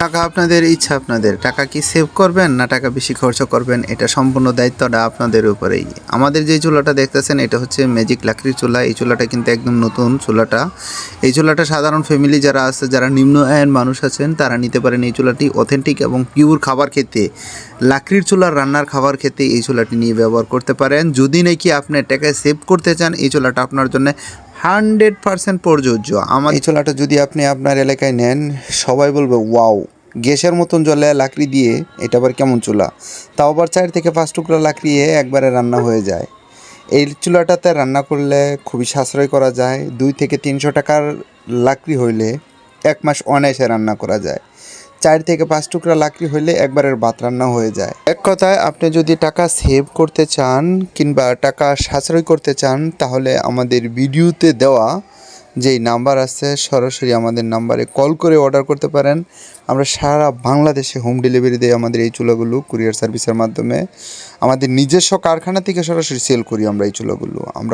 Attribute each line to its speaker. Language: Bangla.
Speaker 1: টাকা আপনাদের, ইচ্ছা আপনাদের। টাকা কি সেভ করবেন না টাকা বেশি খরচ করবেন? এটা সম্পূর্ণ দায়িত্বটা আপনাদের উপরেই। আমাদের যে চুলাটা দেখতেছেন, এটা হচ্ছে ম্যাজিক লাকড়ির চুলা। এই চুলাটা কিন্তু একদম নতুন চুলাটা। এই চুলাটা সাধারণ ফ্যামিলি যারা আছে, যারা নিম্ন আয়ের মানুষ আছেন, তারা নিতে পারেন এই চুলাটি। অথেন্টিক এবং পিওর খাবার খেতে। লাকড়ির চুলার রান্নার খাবার খেতে এই চুলাটি নিয়ে ব্যবহার করতে পারেন। যদি নাকি আপনি টাকা সেভ করতে চান, এই চুলাটা আপনার জন্য হান্ড্রেড পার্সেন্ট প্রযোজ্য। আমার এই চুলাটা যদি আপনি আপনার এলাকায় নেন, সবাই বলবে, ওয়াও, গ্যাসের মতন জলে লাকড়ি দিয়ে এটা আবার কেমন চুলা তাও আবার চার থেকে পাঁচ টুকরা লাকড়ি একবারে রান্না হয়ে যায়। এই চুলাটাতে রান্না করলে খুবই সাশ্রয় করা যায়। দুই থেকে তিনশো টাকার লাকড়ি হইলে এক মাস অনায়াসে রান্না করা যায়। চার থেকে পাঁচ টুকরা লাকড়ি হইলে একবারের ভাত রান্না হয়ে যায়। এক কথায়, আপনি যদি টাকা সেভ করতে চান কিংবা টাকা সাশ্রয় করতে চান, তাহলে আমাদের ভিডিওতে দেওয়া যেই নাম্বার আছে, সরাসরি আমাদের নাম্বারে কল করে অর্ডার করতে পারেন। আমরা সারা বাংলাদেশে হোম ডেলিভারি দেই আমাদের এই চুলাগুলো কুরিয়ার সার্ভিসের মাধ্যমে। আমাদের নিজস্ব কারখানা থেকে সরাসরি সেল করি আমরা এই চুলাগুলো। আমরা